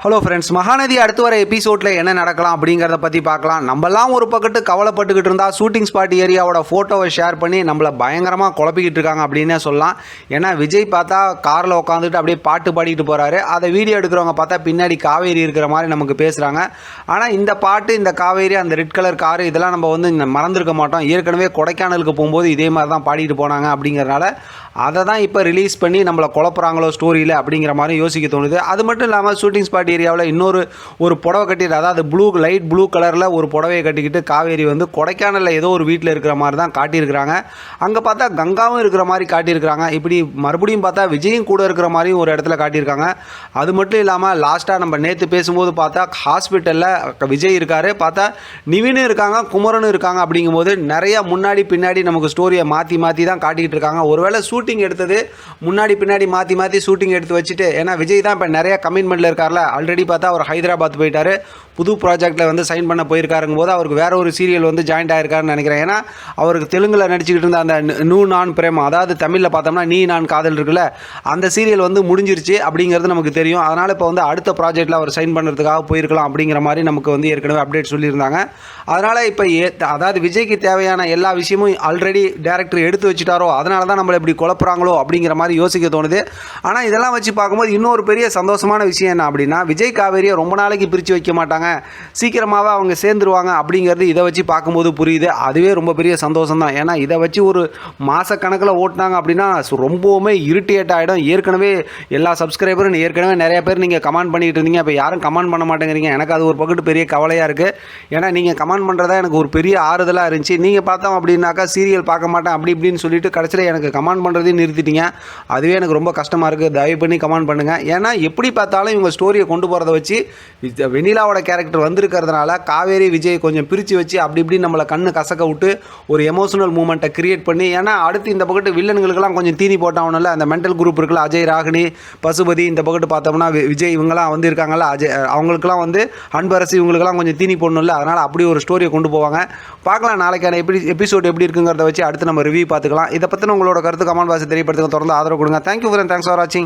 Hello friends Mahanadi அடுத்து வர எபிசோடில் என்ன நடக்கலாம் அப்படிங்கிறத பற்றி பார்க்கலாம். நம்மலாம் ஒரு பக்கத்து கவலைப்பட்டுக்கிட்டு இருந்தால் ஷூட்டிங் ஸ்பாட் ஏரியாவோட ஃபோட்டோவை ஷேர் பண்ணி நம்மளை பயங்கரமாக குழப்பிக்கிட்டு இருக்காங்க அப்படின்னே சொல்லலாம். ஏன்னா விஜய் பார்த்தா காரில் உட்காந்துட்டு அப்படியே பாட்டு பாடிட்டு போகிறாரு அதை வீடியோ எடுக்கிறவங்க பார்த்தா பின்னாடி காவேரி இருக்கிற மாதிரி நமக்கு பேசுகிறாங்க ஆனால் இந்த பாட்டு இந்த காவேரி அந்த ரெட் கலர் காரு இதெல்லாம் நம்ம வந்து மறந்துருக்க மாட்டோம். ஏற்கனவே கொடைக்கானலுக்கு போகும்போது இதே மாதிரி தான் பாடிட்டு போனாங்க அப்படிங்கிறனால அதை தான் இப்போ ரிலீஸ் பண்ணி நம்மளை குழப்புறாங்களோ ஸ்டோரியில் அப்படிங்கிற மாதிரி யோசிக்க தோணுது. அது மட்டும் இல்லாமல் ஷூட்டிங் ஸ்பாட் ஏரியாவில் இன்னொரு ஒரு புடவை கட்டிட்டு அதாவது ப்ளூ லைட் ப்ளூ கலரில் ஒரு புடவையை கட்டிக்கிட்டு காவேரி வந்து கொடைக்கானலில் ஏதோ ஒரு வீட்டில் இருக்கிற மாதிரி தான் காட்டியிருக்கிறாங்க. அங்கே பார்த்தா கங்காவும் இருக்கிற மாதிரி காட்டியிருக்கிறாங்க. இப்படி மறுபடியும் பார்த்தா விஜயும் கூட இருக்கிற மாதிரியும் ஒரு இடத்துல காட்டியிருக்காங்க. அது மட்டும் இல்லாமல் லாஸ்ட்டாக நம்ம நேற்று பேசும்போது பார்த்தா ஹாஸ்பிட்டலில் விஜய் இருக்காரு. பார்த்தா நிவினும் இருக்காங்க குமரனும் இருக்காங்க அப்படிங்கும்போது நிறையா முன்னாடி பின்னாடி நமக்கு ஸ்டோரியை மாற்றி மாற்றி தான் காட்டிக்கிட்டு இருக்காங்க. ஒருவேளை ஷூட்டிங் எடுத்தது முன்னாடி பின்னாடி மாற்றி மாற்றி ஷூட்டிங் எடுத்து வச்சுட்டு ஏன்னா விஜய் தான் இப்போ நிறைய கமிட்மெண்ட்டில் இருக்கார்ல ஆல்ரெடி பார்த்தா அவர் ஹைதராபாத் போயிட்டார். புது ப்ராஜெக்ட்டில் வந்து சைன் பண்ண போயிருக்காருங்கும் போது அவருக்கு வேற ஒரு சீரியல் வந்து ஜாயின்ட் ஆயிருக்காருன்னு நினைக்கிறேன். ஏன்னா அவருக்கு தெலுங்கில் நடிச்சுக்கிட்டு இருந்த அந்த நூ நான் பிரேமா அதாவது தமிழில் பார்த்தோம்னா நீ நான் காதல் இருக்குல்ல அந்த சீரியல் வந்து முடிஞ்சிருச்சு அப்படிங்கிறது நமக்கு தெரியும். அதனால் இப்போ வந்து அடுத்த ப்ராஜெக்ட்டில் அவர் சைன் பண்ணுறதுக்காக போயிருக்கலாம் அப்படிங்கிற மாதிரி நமக்கு வந்து ஏற்கனவே அப்டேட் சொல்லியிருந்தாங்க. அதனால் இப்போ ஏ அதாவது விஜய்க்கு தேவையான எல்லா விஷயமும் ஆல்ரெடி டேரக்டர் எடுத்து வச்சுட்டாரோ அதனால தான் நம்மளை இப்படி குழப்புறாங்களோ அப்படிங்கிற மாதிரி யோசிக்க தோணுது. ஆனால் இதெல்லாம் வச்சு பார்க்கும்போது இன்னொரு பெரிய சந்தோஷமான விஷயம் என்ன அப்படின்னா விஜய் காவேரியை ரொம்ப நாளைக்கு பிரித்து வைக்க மாட்டாங்க. சீக்கிரமாகவே அவங்க சேர்ந்துருவாங்க அப்படிங்கிறது இதை வச்சு பார்க்கும்போது புரியுது. அதுவே ரொம்ப பெரிய சந்தோஷம் தான் ஏன்னா இதை வச்சு ஒரு மாதக்கணக்கில் ஓட்டினாங்க அப்படின்னா ரொம்பவுமே இரிட்டேட் ஆகிடும் ஏற்கனவே எல்லா சப்ஸ்கிரைபரும் ஏற்கனவே நிறைய பேர் நீங்கள் கமெண்ட் பண்ணிகிட்டு இருந்தீங்க. இப்போ யாரும் கமெண்ட் பண்ண மாட்டேங்கிறீங்க. எனக்கு அது ஒரு பக்கத்து பெரிய கவலையாக இருக்குது ஏன்னா நீங்கள் கமெண்ட் பண்ணுறதா எனக்கு ஒரு பெரிய ஆறுதலாக இருந்துச்சு. நீங்கள் பார்த்தோம் அப்படின்னாக்கா சீரியல் பார்க்க மாட்டேன். அப்படி இப்படின்னு சொல்லிட்டு கடைசியில் எனக்கு கமெண்ட் பண்ணுறதையும் நிறுத்திட்டீங்க. அதுவே எனக்கு ரொம்ப கஷ்டமாக இருக்குது தயவு பண்ணி கமெண்ட் பண்ணுங்கள் ஏன்னா எப்படி பார்த்தாலும் இவங்க ஸ்டோரியை கொண்டு போகிறத வச்சு வெனிலாவோட கேரக்டர் வந்திருக்கிறதுனால காவேரி விஜய் கொஞ்சம் பிரித்து வச்சு அப்படி இப்படி நம்மளை கண்ணு கசக்க விட்டு ஒரு எமோஷனல் மூமெண்ட்டை கிரியேட் பண்ணி ஏன்னா அடுத்து இந்த பக்கத்து வில்லனுங்களுக்கெல்லாம் கொஞ்சம் தீனி போட்டாகணும்ல அந்த மென்டல் குரூப் இருக்குல்ல அஜய் ராகினி பசுபதி இந்த பக்கத்து பார்த்தோம்னா வி- விஜய் இவங்கெல்லாம் வந்து இருக்காங்கல்ல அஜய் அவங்களுக்குலாம் வந்து அன்பரசு இவங்களுக்கெல்லாம் கொஞ்சம் தீனி போடணும்ல அதனால் அப்படி ஒரு ஸ்டோரியை கொண்டு போவாங்க. பார்க்கலாம் நாளைக்கான எப்படி எபிசோட் எப்படி இருக்குங்கிறத வச்சு அடுத்து நம்ம ரிவ்யூ பார்த்துக்கலாம். இதை பற்றின உங்களோட கருத்து கமெண்ட் பாக்ஸ் தெரியப்படுத்துங்க. தொடர்ந்து ஆதரவு கொடுங்க. தேங்க்யூ ஃபார் தேங்க்ஸ் ஃபார் வாட்சிங்